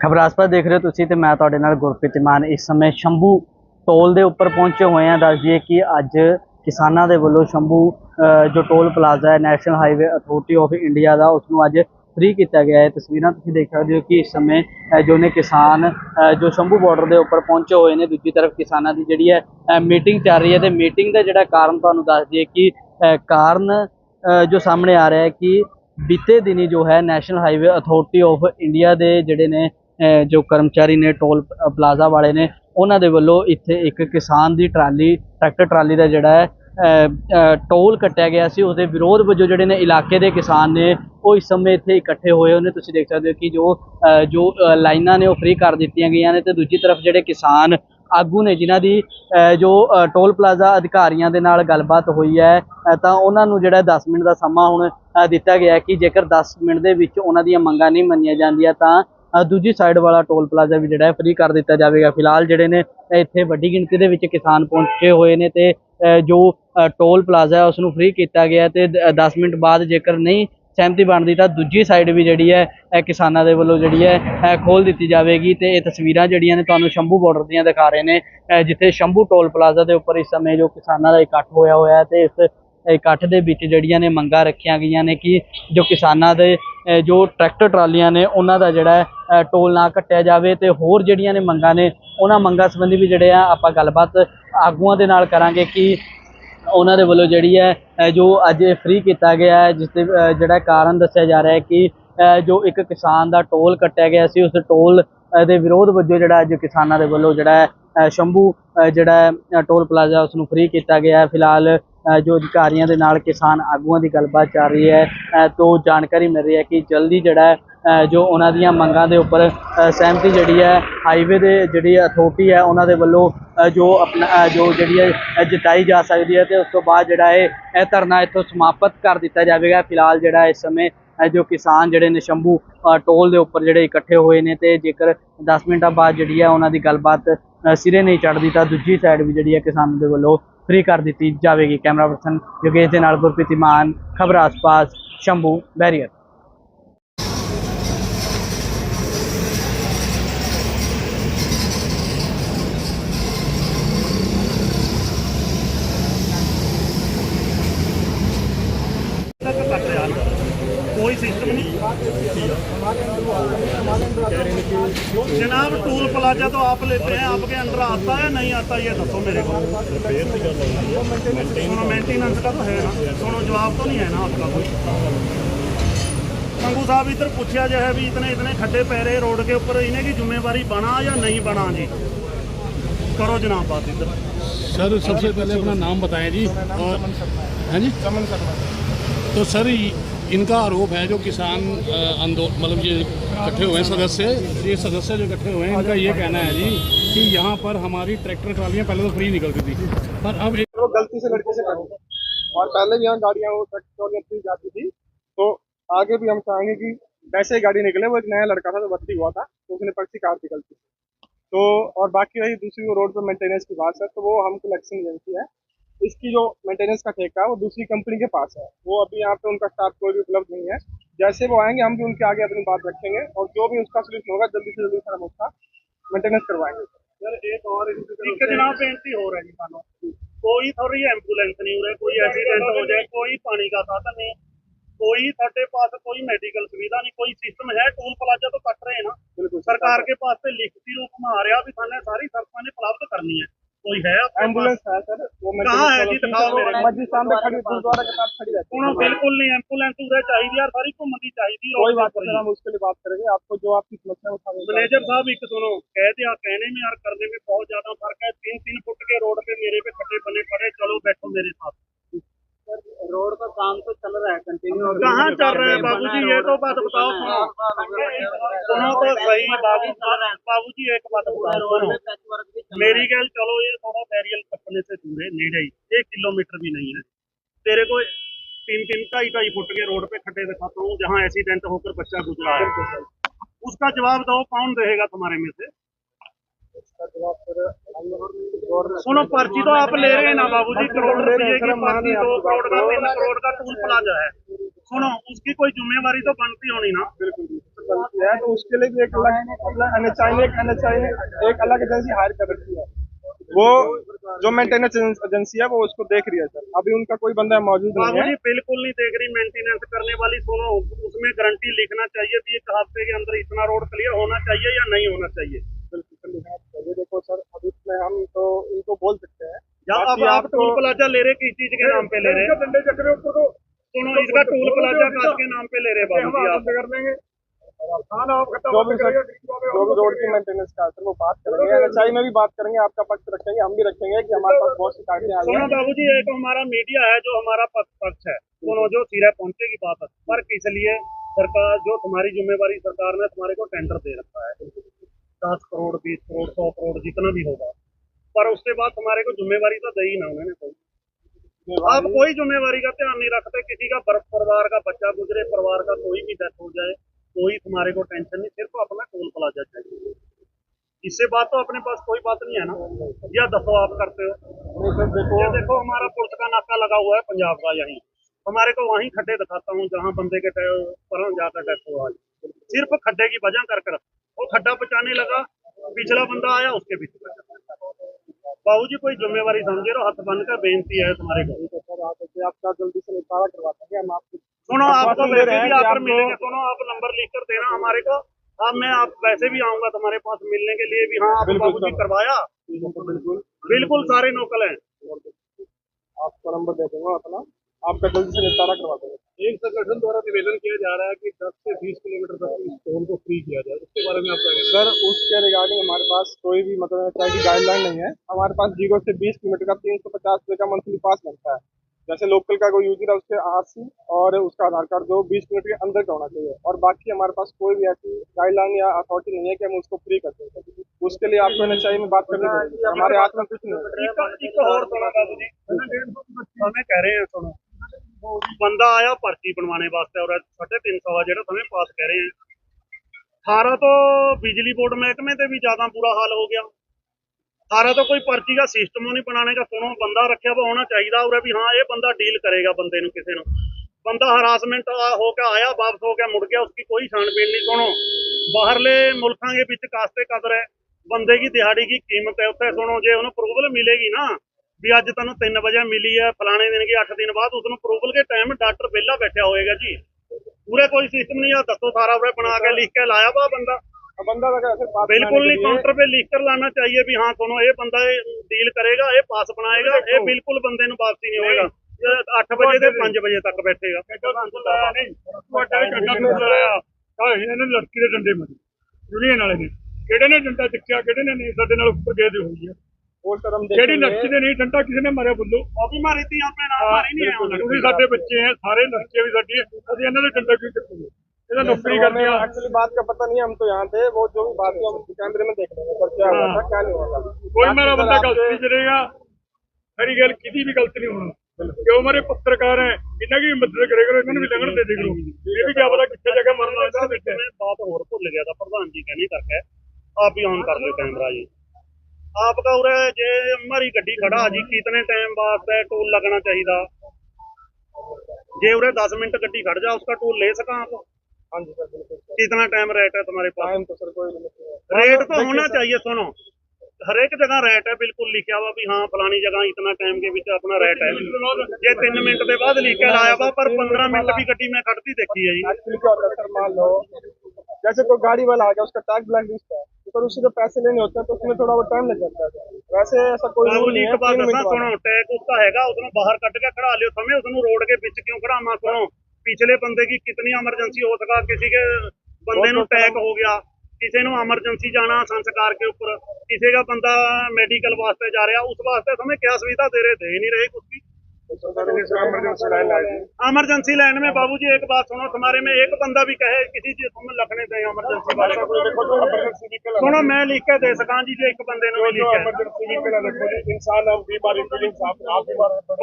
ਖਬਰਾਸਪਾ ਦੇਖ ਰਹੇ ਹੋ ਤੁਸੀਂ ਤੇ ਮੈਂ ਤੁਹਾਡੇ ਨਾਲ ਗੁਰਪ੍ਰੀਤ ਮਾਨ। ਇਸ ਸਮੇਂ ਸ਼ੰਭੂ ਟੋਲ ਦੇ ਉੱਪਰ ਪਹੁੰਚੇ ਹੋਏ ਹਾਂ। ਦੱਸ ਦਈਏ ਕਿ ਅੱਜ ਕਿਸਾਨਾਂ ਦੇ ਵੱਲੋਂ ਸ਼ੰਭੂ ਜੋ ਟੋਲ ਪਲਾਜ਼ਾ ਹੈ, national highway authority of India ਦਾ, ਉਸ ਨੂੰ ਅੱਜ ਫ੍ਰੀ ਕੀਤਾ ਗਿਆ ਹੈ। ਤਸਵੀਰਾਂ ਤੁਸੀਂ ਦੇਖ ਸਕਦੇ ਹੋ ਕਿ ਇਸ ਸਮੇਂ ਜੋ ਨੇ ਕਿਸਾਨ ਜੋ ਸ਼ੰਭੂ ਬਾਰਡਰ ਦੇ ਉੱਪਰ ਪਹੁੰਚੇ ਹੋਏ ਨੇ, ਦੂਜੀ ਤਰਫ ਕਿਸਾਨਾਂ ਦੀ ਜਿਹੜੀ ਹੈ ਮੀਟਿੰਗ ਚੱਲ ਰਹੀ ਹੈ ਤੇ ਮੀਟਿੰਗ ਦਾ ਜਿਹੜਾ ਕਾਰਨ ਤੁਹਾਨੂੰ ਦੱਸ ਦਈਏ ਕਿ ਕਾਰਨ ਜੋ ਸਾਹਮਣੇ ਆ ਰਿਹਾ ਹੈ ਕਿ ਬੀਤੇ ਦਿਨੀ ਜੋ ਹੈ, national highway authority of India ਦੇ ਜਿਹੜੇ ਨੇ ਜੋ ਕਰਮਚਾਰੀ ਨੇ ਟੋਲ ਪਲਾਜ਼ਾ ਵਾਲੇ ਨੇ, ਉਹਨਾਂ ਦੇ ਵੱਲੋਂ ਇੱਥੇ ਇੱਕ ਕਿਸਾਨ ਦੀ ਟਰਾਲੀ, ਟਰੈਕਟਰ ਟਰਾਲੀ ਦਾ ਜਿਹੜਾ ਹੈ ਟੋਲ ਕੱਟਿਆ ਗਿਆ ਸੀ। ਉਹਦੇ ਵਿਰੋਧ ਵਜੋਂ ਜਿਹੜੇ ਨੇ ਇਲਾਕੇ ਦੇ ਕਿਸਾਨ ਨੇ, ਉਹ ਇਸ ਸਮੇਂ ਇੱਥੇ ਇਕੱਠੇ ਹੋਏ ਹੋਏ ਨੇ। ਤੁਸੀਂ ਦੇਖ ਸਕਦੇ ਹੋ ਕਿ ਜੋ ਜੋ ਲਾਈਨਾਂ ਨੇ ਉਹ ਫ੍ਰੀ ਕਰ ਦਿੱਤੀਆਂ ਗਈਆਂ ਨੇ। ਤੇ ਦੂਜੀ ਤਰਫ ਜਿਹੜੇ ਕਿਸਾਨ ਆਗੂ ਨੇ, ਜਿਨ੍ਹਾਂ ਦੀ ਜੋ ਟੋਲ ਪਲਾਜ਼ਾ ਅਧਿਕਾਰੀਆਂ ਦੇ ਨਾਲ ਗੱਲਬਾਤ ਹੋਈ ਹੈ ਤਾਂ ਉਹਨਾਂ ਨੂੰ ਜਿਹੜਾ 10 ਮਿੰਟ ਦਾ ਸਮਾਂ ਹੁਣ ਦਿੱਤਾ ਗਿਆ ਕਿ ਜੇਕਰ 10 ਮਿੰਟ ਦੇ ਵਿੱਚ ਉਹਨਾਂ ਦੀਆਂ ਮੰਗਾਂ ਨਹੀਂ ਮੰਨੀਆਂ ਜਾਂਦੀਆਂ, ਤਾਂ ਦੂਜੀ ਸਾਈਡ ਵਾਲਾ ਟੋਲ ਪਲਾਜ਼ਾ ਵੀ ਜਿਹੜਾ ਹੈ ਫ੍ਰੀ ਕਰ ਦਿੱਤਾ ਜਾਵੇਗਾ। ਫਿਲਹਾਲ ਜਿਹੜੇ ਨੇ ਇੱਥੇ ਵੱਡੀ ਗਿਣਤੀ ਦੇ ਵਿੱਚ ਕਿਸਾਨ ਪਹੁੰਚੇ ਹੋਏ ਨੇ ਤੇ ਜੋ ਟੋਲ ਪਲਾਜ਼ਾ ਹੈ ਉਸ ਨੂੰ ਫ੍ਰੀ ਕੀਤਾ ਗਿਆ ਹੈ ਤੇ 10 ਮਿੰਟ ਬਾਅਦ ਜੇਕਰ ਨਹੀਂ ਸਹਿਮਤੀ ਬਣਦੀ ਤਾਂ ਦੂਜੀ ਸਾਈਡ ਵੀ ਜਿਹੜੀ ਹੈ ਕਿਸਾਨਾਂ ਦੇ ਵੱਲੋਂ ਜਿਹੜੀ ਹੈ ਖੋਲ ਦਿੱਤੀ ਜਾਵੇਗੀ ਤੇ ਇਹ ਤਸਵੀਰਾਂ ਜਿਹੜੀਆਂ ਨੇ ਤੁਹਾਨੂੰ ਸ਼ੰਭੂ ਬਾਰਡਰ ਦੀਆਂ ਦਿਖਾ ਰਹੇ ਨੇ ਜਿੱਥੇ ਸ਼ੰਭੂ ਟੋਲ ਪਲਾਜ਼ਾ ਦੇ ਉੱਪਰ ਇਸ ਸਮੇਂ ਜੋ ਕਿਸਾਨਾਂ ਦਾ ਇਕੱਠ ਹੋਇਆ ਹੋਇਆ ਹੈ ਤੇ ਇਸ ਇਕੱਠ ਦੇ ਵਿੱਚ ਜਿਹੜੀਆਂ ਨੇ ਮੰਗਾਂ ਰੱਖੀਆਂ ਗਈਆਂ ਨੇ ਕਿ ਜੋ ਕਿਸਾਨਾਂ ਦੇ ਜੋ ਟਰੈਕਟਰ ਟਰਾਲੀਆਂ ਨੇ, ਉਹਨਾਂ ਦਾ ਜਿਹੜਾ ਟੋਲ ਨਾ ਕੱਟਿਆ ਜਾਵੇ ਤੇ ਹੋਰ ਜਿਹੜੀਆਂ ਨੇ ਮੰਗਾਂ ਨੇ, ਉਹਨਾਂ ਮੰਗਾਂ ਸੰਬੰਧੀ ਵੀ ਜਿਹੜੇ ਆ ਆਪਾਂ ਗੱਲਬਾਤ ਆਗੂਆਂ ਦੇ ਨਾਲ ਕਰਾਂਗੇ ਕਿ ਉਹਨਾਂ ਦੇ ਵੱਲੋਂ ਜਿਹੜੀ ਹੈ ਜੋ ਅੱਜ ਫ੍ਰੀ ਕੀਤਾ ਗਿਆ ਹੈ, ਜਿਸ ਦੇ ਜਿਹੜਾ ਕਾਰਨ ਦੱਸਿਆ ਜਾ ਰਿਹਾ ਹੈ ਕਿ ਜੋ ਇੱਕ ਕਿਸਾਨ ਦਾ ਟੋਲ ਕੱਟਿਆ ਗਿਆ ਸੀ, ਉਸ ਟੋਲ ਦੇ ਵਿਰੋਧ ਵਜੋਂ ਜਿਹੜਾ ਅੱਜ ਕਿਸਾਨਾਂ ਦੇ ਵੱਲੋਂ ਜਿਹੜਾ ਸ਼ੰਭੂ ਜਿਹੜਾ ਟੋਲ ਪਲਾਜ਼ਾ ਉਸ ਨੂੰ ਫ੍ਰੀ ਕੀਤਾ ਗਿਆ ਹੈ। ਫਿਲਹਾਲ ਜੋ ਅਧਿਕਾਰੀਆਂ ਦੇ ਨਾਲ ਕਿਸਾਨ ਆਗੂਆਂ ਦੀ ਗੱਲਬਾਤ ਚੱਲ ਰਹੀ ਹੈ ਤੋਂ ਜਾਣਕਾਰੀ ਮਿਲ ਰਹੀ ਹੈ ਕਿ ਜਲਦੀ ਜਿਹੜਾ ਜੋ ਉਹਨਾਂ ਦੀਆਂ ਮੰਗਾਂ ਦੇ ਉੱਪਰ ਸਹਿਮਤੀ ਜਿਹੜੀ ਹੈ ਹਾਈਵੇ ਦੇ ਜਿਹੜੀ ਅਥਾਰਟੀ ਹੈ ਉਹਨਾਂ ਦੇ ਵੱਲੋਂ ਜੋ ਆਪਣਾ ਜੋ ਜਿਹੜੀ ਹੈ ਅ, ਜਤਾਈ ਜਾ ਸਕਦੀ ਹੈ ਤੇ ਉਸ ਤੋਂ ਬਾਅਦ ਜਿਹੜਾ ਇਹ ਧਰਨਾ ਇੱਥੋਂ ਸਮਾਪਤ ਕਰ ਦਿੱਤਾ ਜਾਵੇਗਾ। ਫਿਲਹਾਲ ਜਿਹੜਾ ਇਸ ਸਮੇਂ ਜੋ ਕਿਸਾਨ ਜਿਹੜੇ ਨੇ ਸ਼ੰਭੂ ਟੋਲ ਦੇ ਉੱਪਰ ਜਿਹੜੇ ਇਕੱਠੇ ਹੋਏ ਨੇ ਤੇ ਜੇਕਰ 10 ਮਿੰਟਾਂ ਬਾਅਦ ਜਿਹੜੀ ਹੈ ਉਹਨਾਂ ਦੀ ਗੱਲਬਾਤ ਸਿਰੇ ਨਹੀਂ ਚੜ੍ਹਦੀ ਤਾਂ ਦੂਜੀ ਸਾਈਡ ਵੀ ਜਿਹੜੀ ਹੈ ਕਿਸਾਨਾਂ ਦੇ ਵੱਲੋਂ ਫ੍ਰੀ ਕਰ ਦਿੱਤੀ ਜਾਵੇਗੀ ਕੈਮਰਾ ਪਰਸਨ ਯੋਗੇਸ਼ ਦੇ ਨਾਲ ਗੁਰਪ੍ਰੀਤ ਮਾਨ ਖਬਰ ਆਸ-ਪਾਸ ਸ਼ੰਭੂ, ਬੈਰੀਅਰ। प्लाजा तो आप लेते हैं आपके अंडर आता है नहीं आता ये दसो मेरे को सुनो मेंटेनेंस का तो है ना सुनो जवाब तो नहीं है ना आपका कोई मंगू साहब इधर पूछा जो है भी इतने इतने खड्डे पै रहे रोड के ऊपर इन्हें की जिम्मेवारी बना या नहीं बना जी करो जनाब बात इधर सर सबसे पहले अपना नाम बताएं जी और हैं जी तो सर इनका आरोप है जो किसान आंदोलन मतलब ये इकट्ठे हुए हैं सदस्य, ये सदस्य जो इकट्ठे हुए हैं, इनका ये कहना है जी कि यहाँ पर हमारी ट्रैक्टर ट्रालियाँ पहले तो फ्री निकलती थी। पर अब एक वो गलती से लड़के से करो और पहले यहाँ गाड़ियाँ वो पेट्रोलियम फ्री जाती थी तो आगे भी हम चाहेंगे कि वैसे ही गाड़ी निकले। वो एक नया लड़का था जो भर्ती हुआ था तो उसने पर्ची काट निकलती तो और बाकी रही दूसरी रोड पर मेंटेनेंस की बात है तो वो हम कलेक्शन एजेंसी है। इसकी जो मेंटेनेंस का ठेका है वो दूसरी कंपनी के पास है। वो अभी यहाँ पे उनका स्टाफ कोई भी उपलब्ध नहीं है। जैसे वो आएँगे हम भी उनके आगे अपनी बात रखेंगे और जो भी उसका सोल्यूशन होगा जल्दी से जल्दी सर हम उसका मेंटेनेंस करवाएँगे। सर एक और एक जनाब बेनती हो रही है मानो। कोई थोड़ी एंबुलेंस नहीं हो रही कोई एक्सीडेंट हो जाए कोई पानी का साधन नहीं। कोई साढ़े पास कोई मेडिकल सुविधा नहीं कोई सिस्टम है टोल प्लाजा तो कट रहे हैं ना। बिल्कुल सरकार के पास से लिखती रूप में आ रहा भी थाने सारी सरकार ने उपलब्ध करनी है। कोई है एंबुलेंस है सर। वो कहाँ है? जी दिखाओ। मेरे मस्जिद सामने खड़ी गुरुद्वारा के पास खड़ी रहती है। बिल्कुल नहीं एंबुलेंस तो उधर चाहिए यार सारी घूमन की चाहिए कोई बात नहीं हम उसके लिए बात करेंगे आपको जो आपकी समस्या है मैनेजर साहब एक सुनो कह दिया कहने में यार करने में बहुत ज़्यादा फ़र्क है तीन तीन फुट के रोड पे मेरे पे खड्डे बने पड़े चलो बैठो मेरे साथ। रोड का काम तो चल रहा है कंटिन्यू कहाँ चल रहा है बाबू जी ये तो बात बताओ सुनो। सुनो। तो सही बाबू बाबू जी एक बात बताओ मेरी गल चलो ये थोड़ा बैरियल टपने से दूर है नेड़े ही। एक किलोमीटर भी नहीं है। तेरे को तीन तीन ढाई ढाई फुट के रोड पे खड्डे दिखाता हूँ जहाँ एक्सीडेंट होकर बच्चा गुजरा है। उसका जवाब दो कौन रहेगा तुम्हारे में से? सुनो पर्ची तो आप ले रहे हैं ना बाबूजी करोड़ ले रुपए की पर्ची दो करोड़ का तीन करोड़ का टूल प्लाजा है। सुनो उसकी कोई जिम्मेवारी तो बनती होनी ना। बिल्कुल। बिल्कुल है तो उसके लिए भी एक अलग एनएचआई ने एक एनएचआई एक अलग एजेंसी हायर कर रखी है। वो जो मेंटेनेंस एजेंसी है वो उसको देख रही है सर। अभी उनका कोई बंदा मौजूद नहीं है। बिल्कुल नहीं देख रही मेंटेनेंस करने वाली सुनो उसमें गारंटी लिखना चाहिए कि एक हफ़्ते के अंदर इतना रोड क्लियर होना चाहिए या नहीं होना चाहिए? बिल्कुल सर, लिखना चाहिए। देखो सर अभी हम तो इनको बोल सकते हैं। या अब आप टोल प्लाजा ले रहे किस चीज़ के नाम पे ले रहे हैं? सुनो इसका टूल प्लाजा के नाम पे ले रहे हैं बाबूजी आप? कर देंगे जो भी सर जो भी रोड की मेंटेनेंस का सर वो बात करेंगे। एनएचआई में भी बात करेंगे आपका पक्ष रखेंगे हम भी रखेंगे कि हमारे पास बहुत शिकायतें आ सुनो हैं। बाबूजी एक हमारा मीडिया है जो हमारा पक्ष है। सुनो जो सिरे पहुंचेगी बात पर इसलिए सरकार जो तुम्हारी जिम्मेवारी सरकार ने तुम्हारे को टेंडर दे रखा है दस करोड़ बीस करोड़ सौ करोड़ जितना भी होगा पर उसके बाद तुम्हारे को जिम्मेवारी तो दी ही ना उन्होंने कोई। आप कोई जिम्मेवारी का ध्यान नहीं रखते किसी का परिवार का बच्चा गुजरे परिवार का कोई भी डेथ हो जाए कोई तुम्हारे को टेंशन नहीं, सिर्फ़ अपना टोल प्लाजा चाहिए। इससे बात तो अपने पास कोई बात नहीं है ना? या दसो आप करते हो? देखो देखो, हमारा पुलिस का नाका लगा हुआ है पंजाब का यहीं। हमारे को वहीं खड्डे दिखाता हूँ, जहाँ बंदे के पर जाकर डेथ हुआ सिर्फ़ खड्डे की वजह कर कर वो खड्डा बचाने लगा, पिछला बंदा आया, उसके पीछे बचा बाबूजी, कोई जिम्मेवारी समझे रहो, हाथ बन कर, बेनती है तुम्हारे को। देखिए, आपका जल्दी से निपटारा करवा देंगे, हम आपको सुनो आपको आश्वासन वैसे भी आकर मिलेंगे। सुनो आप नंबर लिख कर देना हमारे को। अब मैं आप वैसे भी आऊँगा तुम्हारे पास मिलने के लिए भी। हाँ आप बाबूजी सर। करवाया? बिल्कुल बिल्कुल। सारे नौकल हैं। आपका नंबर दे दूँगा अपना। आपका जल्दी से निपटारा करवा देंगे। एक संगठन द्वारा निवेदन किया जा रहा है कि 10 से 20 किलोमीटर तक इस टोल को फ्री किया जाए। उसके बारे में आप क्या सर उसके रिगार्डिंग हमारे पास कोई भी मतलब की गाइडलाइन नहीं है। हमारे पास ज़ीरो से बीस किलोमीटर का तीन सौ पचास रुपये का मंथली पास बनता है। जैसे लोकल का कोई यूजर है उसके आरसी और उसका आधार कार्ड जो 20 मिनट के अंदर का होना चाहिए और बाकी हमारे पास कोई भी ऐसी गाइडलाइन या अथॉरिटी नहीं है कि हम उसको फ्री कर सकते उसके लिए आपको एन एच में बात करनी पड़ेगी हमारे हाथ में कुछ नहीं कह रहे हैं सुनो ਬੰਦਾ ਆਇਆ ਪਰਚੀ ਬਣਵਾਉਣੇ ਵਾਸਤੇ ਔਰ 350 ਦਾ ਜਿਹੜਾ ਸਮੇਂ ਪਾਸ ਕਹਿ ਰਹੇ ਆ 18 ਤੋਂ ਬਿਜਲੀ ਬੋਰਡ ਮਹਿਕਮੇ ਤੇ ਵੀ ਜ਼ਿਆਦਾ ਬੁਰਾ ਹਾਲ ਹੋ ਗਿਆ ਸਾਰਾ ਤਾਂ ਕੋਈ ਪਰਚੀ ਦਾ ਸਿਸਟਮ ਨਹੀਂ ਬਣਾਣੇ ਦਾ ਕੋਣੋਂ ਬੰਦਾ ਰੱਖਿਆ ਵਾ, ਹੋਣਾ ਚਾਹੀਦਾ ਉਰੇ ਵੀ ਹਾਂ, ਇਹ ਬੰਦਾ ਡੀਲ ਕਰੇਗਾ ਬੰਦੇ ਨੂੰ ਕਿਸੇ ਨੂੰ। ਬੰਦਾ ਹਰਾਸਮੈਂਟ ਹੋ ਕੇ ਆਇਆ, ਵਾਪਸ ਹੋ ਕੇ ਮੁੜ ਗਿਆ ਉਸकी ਕੋਈ ਛਾਣਬੀਨ ਨਹੀਂ, ਸੁਣੋ। ਬਾਹਰਲੇ ਮੁਲਕਾਂ ਦੇ ਵਿੱਚ ਕਾਸਤੇ ਕਦਰ ਹੈ, ਬੰਦੇ ਦੀ ਦਿਹਾੜੀ ਦੀ ਕੀਮਤ ਹੈ, ਉੱਥੇ ਸੁਣੋ, ਜੇ ਉਹਨੂੰ ਅਪਰੂਵਲ ਮਿਲੇਗੀ ਨਾ, ਵੀ ਅੱਜ ਤੁਹਾਨੂੰ 3 ਵਜੇ ਮਿਲੀ ਹੈ, ਫਲਾਣੇ ਦਿਨ ਕੀ 8 ਦਿਨ ਬਾਅਦ ਉਸ ਨੂੰ ਅਪਰੂਵਲ ਦੇ ਟਾਈਮ ਡਾਕਟਰ ਵਿਹਲਾ ਬੈਠਿਆ ਹੋਏਗਾ ਜੀ। ਪੂਰਾ ਕੋਈ ਸਿਸਟਮ ਨਹੀਂ ਆ, ਦੱਸੋ ਸਾਰਾ ਉਰੇ ਬਣਾ ਕੇ, ਲਿਖ ਕੇ ਲਾਇਆ ਵਾ ਬੰਦਾ। अब बंदा अगर ऐसे बात बिल्कुल बनाने नहीं के लिए- काउंटर पे लिख कर लाना चाहिए भी हाँ सुनो ये बंदा डील करेगा ये पास बनाएगा ये बिल्कुल बंदे ਨੂੰ ਵਾਪਸੀ ਨਹੀਂ ਹੋਏਗਾ 8 ਵਜੇ ਤੇ 5 ਵਜੇ ਤੱਕ ਬੈਠੇਗਾ ਤੁਹਾਡਾ ਵੀ ਡੰਡਾ ਨਹੀਂ ਚਲਾਇਆ ਤਾਂ ਇਹਨਾਂ ਨੇ ਲੜਕੀ ਦੇ ਡੰਡੇ ਮਾਰੇ ਯੂਨੀਅਨ ਵਾਲੇ ਨੇ ਕਿਹੜੇ ਨੇ ਡੰਡਾ ਚੱਕਿਆ ਕਿਹੜੇ ਨੇ ਨਹੀਂ ਸਾਡੇ ਨਾਲ ਉੱਪਰ ਗਏ ਦੇ ਹੋਈ ਹੈ वो सर हम ਕਿਹੜੀ देखेंगे ਲੜਕੀ ਦੇ ਨਹੀਂ ਡੰਡਾ ਕਿਸੇ ਨੇ ਮਾਰਿਆ ਬੁੱਲੋ ਉਹ ਵੀ ਮਾਰੀ ਤੀ ਆਪੇ ਨਾਲ ਮਾਰੀ ਨਹੀਂ ਆਉਂਦਾ ਤੁਸੀਂ ਸਾਡੇ ਬੱਚੇ ਹੈ ਸਾਰੇ ਲੜਕੇ ਵੀ ਸਾਡੀ ਹੈ। ਅਸੀਂ ਇਹਨਾਂ ਦੇ ਡੰਡਾ ਕਿਉਂ ਚੱਕੂਗੇ ਇਹਦਾ ਨੌਕਰੀ ਕਰਦੇ ਆ एक्चुअली बात का पता नहीं है हम तो यहाँ थे वो जो भी बात है हम कैमरे में देख लेंगे सर क्या हुआ था क्या नहीं हुआ था ਕੋਈ ਮੇਰਾ बाकी ਬੰਦਾ सर ਗਲਤ आपसे- ਨਹੀਂ ਕਰੇਗਾ ਮੇਰੀ ਗੱਲ ਕਿਤੇ ਵੀ ਗਲਤ ਨਹੀਂ ਹੋਣਾ ਕਿਉਂ ਮੇਰੇ ਪੱਤਰਕਾਰ ਹੈ ਇਹਨਾਂ ਦੀ ਵੀ ਮਦਦ ਕਰੇਗਾ ਇਹਨਾਂ ਨੂੰ ਵੀ ਲੰਘਣ ਦੇ ਦੇ ਕਰੋ ਇਹ ਵੀ ਕਿਆ ਪਤਾ ਕਿੱਥੇ ਜਗ੍ਹਾ ਮਰਨਾ ਇਹਦਾ ਵਿੱਚ मैं बात और भूल गया था प्रधान जी कहने करके आप ही ऑन कर लो कैमरा जी आपका उरे जे हमारी गड्डी खड़ा जी कितने टाइम वास्ते टोल लगना चाहिए जे उरे 10 मिनट गड्डी खड़ जा उसका टोल ले सका आप हाँ जी सर बिल्कुल कितना टाइम रेट है तुम्हारे पास टाइम तो सर कोई लिमिट नहीं है रेट तो होना चाहिए सुनो हर एक जगह रेट है बिल्कुल लिखा हुआ भी हाँ फलानी जगह इतना टाइम के बीच अपना रेट है ये तीन मिनट के बाद लिखा आया हुआ पर पंद्रह मिनट भी गड्डी में खड़ती देखी है जी एक्चुअली क्या होता है सर मान लो जैसे कोई गाड़ी वाला आ गया उसका टैग ब्लैक लिस्ट है तो फिर उससे जो पैसे लेने होते हैं तो उसमें थोड़ा वो टाइम लग जाता है वैसे ऐसा कोई ਬਾਬੂ रूल ਜੀ नहीं ਇੱਕ है ਬਾਤ तीन ਦੱਸਾਂ मिनट ਸੁਣੋ ਟੈਗ ਉਸਦਾ ਹੈਗਾ ਉਸਨੂੰ ਬਾਹਰ ਕੱਢ ਕੇ ਖੜਾ ਲਿਓ ਸਮੇਂ ਉਸਨੂੰ ਰੋਡ के ਵਿੱਚ ਕਿਉਂ ਖੜਾਵਾਂ ਸੁਣੋ पिछले बंदे की कितनी इमरजेंसी हो सका किसी के बंदे नु अटैक हो गया किसी नु इमरजेंसी जाना संस्कार के ऊपर किसी का बंदा मेडिकल वास्ते जा रहा उस वास्ते हमें क्या सुविधा दे रहे दे नहीं रहे कुछ भी इमरजेंसी लाइन में बाबूजी एक बात सुनो तुम्हारे में एक बंदा भी कहे किसी चीज तुम्हें लखने दे इमरजेंसी वाले सुनो मैं लिख के दे सका जी एक बंदे ने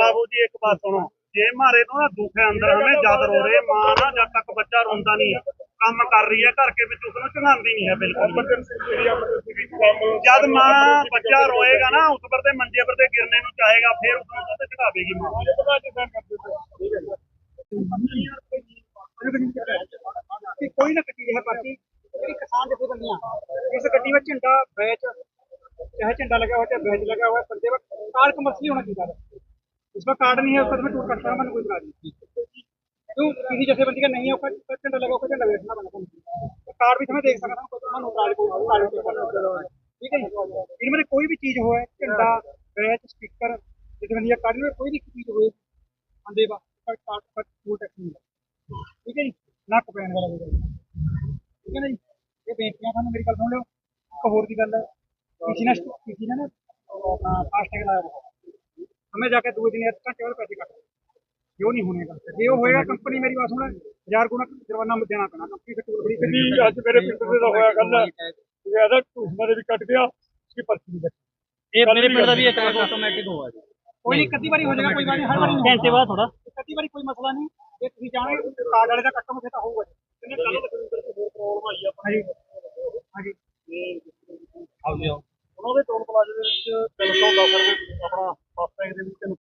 बाबू जी एक बात सुनो ਜੇ ਮਾਰੇ ਨੂੰ ਨਾ ਦੁੱਖ ਹੈ ਅੰਦਰ ਹਮੇ ਜਦ ਰੋ ਰਹੇ ਮਾਂ ਨਾ ਜਦ ਤੱਕ ਬੱਚਾ ਰੋਂਦਾ ਨਹੀਂ ਕੰਮ ਕਰ ਰਹੀ ਹੈ ਘਰ ਕੇ ਵਿੱਚ ਉਸ ਨੂੰ ਚੰਗਾਉਂਦੀ ਨਹੀਂ ਹੈ ਬਿਲਕੁਲ ਜਦ ਮਾਂ ਬੱਚਾ ਰੋਏਗਾ ਨਾ ਉਸ ਪਰ ਤੇ ਮੰਜੇ ਪਰ ਤੇ ਗਿਰਨੇ ਨੂੰ ਚਾਹੇਗਾ ਫਿਰ ਉਸ ਨੂੰ ਤੇ ਚੜਾਵੇਗੀ ਮਾਂ। ਕੋਈ ਨਾ ਕੱਟੀ ਰਿਹਾ ਬਾਕੀ ਜਿਹੜੀ ਕਿਸਾਨ ਜਥੇਬੰਦੀਆਂ ਇਸ ਗੱਡੀ ਵਿੱਚ ਝੰਡਾ ਬੈਚ ਚਾਹੇ ਝੰਡਾ ਲੱਗਾ ਹੋਇਆ ਚਾਹੇ ਬੈਚ ਲੱਗਾ ਹੋਇਆ ਬੰਦੇ ਵਕਤ ਕਾਰ ਕਮਰਸੀ ਹੋਣਾ ਚਾਹੀਦਾ। होना चाहिए इसमें कार्ड नहीं है उसका तो मैं टूट करता हूँ मैंने कोई इतराज नहीं क्यों किसी जथेबंदी का नहीं है उसका झंडा लगा हुआ झंडा बैठना बना तो कार्ड भी तो मैं देख सकता हूँ तो मैं इतराज कोई कार्ड के ऊपर। ठीक है जी इनमें से कोई भी चीज हो है झंडा बैच स्पीकर जथेबंदी का कार्ड में कोई भी चीज हो बंदे का कार्ड पर टूट टैक्स नहीं है ठीक है जी ਨੱਕ ਪੈਣ ਵਾਲਾ ਵੀ ਠੀਕ ਹੈ ਨਾ ਜੀ ਇਹ ਬੇਨਤੀਆਂ ਤੁਹਾਨੂੰ ਮੇਰੀ ਗੱਲ ਸੁਣ ਲਿਓ ਇੱਕ ਹੋਰ ਦੀ ਗੱਲ ਹੈ किसी ने किसी ने ना अपना फास्टैग ਮੈਂ ਜਾ ਕੇ ਦੂਏ ਦਿਨ ਇੱਕ ਘੰਟੇ ਬਾਅਦ ਪੈਸੇ ਕੱਟ ਕਿਉਂ ਨਹੀਂ ਹੋਣੇਗਾ ਜੇ ਉਹ ਹੋਏਗਾ ਕੰਪਨੀ ਮੇਰੀ ਬਾਸ ਹੁਣ 1000 ਗੁਣਾ ਜੁਰਮਾਨਾ ਦੇਣਾ ਪੈਣਾ ਕੰਪਨੀ ਫਿਰ ਟੂਲ ਬੜੀ ਕਿੰਨੀ ਅੱਜ ਮੇਰੇ ਪਿੰਡ ਦੇ ਦਾ ਹੋਇਆ ਗੱਲ ਜ਼ਿਆਦਾ ਟੂਸ਼ਮਾ ਦੇ ਵੀ ਕੱਟ ਗਿਆ ਕਿ ਪਰਚੀ ਨਹੀਂ ਇਹ ਮੇਰੇ ਪਿੰਡ ਦਾ ਵੀ ਇੱਕ ਵਾਰ ਆਟੋਮੈਟਿਕ ਹੋਇਆ ਜੀ ਕੋਈ ਨਹੀਂ ਕੱਤੀ ਵਾਰੀ ਹੋ ਜਾਏਗਾ ਕੋਈ ਵਾਰੀ ਹਰ ਵਾਰੀ ਘੰਟੇ ਬਾਅਦ ਥੋੜਾ ਕੱਤੀ ਵਾਰੀ ਕੋਈ ਮਸਲਾ ਨਹੀਂ ਜੇ ਤੁਸੀਂ ਜਾਣੋ ਕਾਰਡ ਵਾਲੇ ਦਾ ਕੱਟਮ ਫਿਰ ਤਾਂ ਹੋਊਗਾ ਕਿੰਨੇ ਕੱਲ ਤੱਕ ਹੋਰ ਪ੍ਰੋਬਲਮ ਆਈ ਆ ਹਾਂਜੀ ਹਾਂਜੀ ਆਓ ਜੀ ਆਓ ਉਹਨਾਂ ਦੇ ਟੋਲ ਪਲਾਜ਼ੇ ਦੇ ਵਿੱਚ 310 ਰੁਪਏ ਆਪਣਾ ਫਾਸਟੈਗ ਦੇ ਵਿੱਚ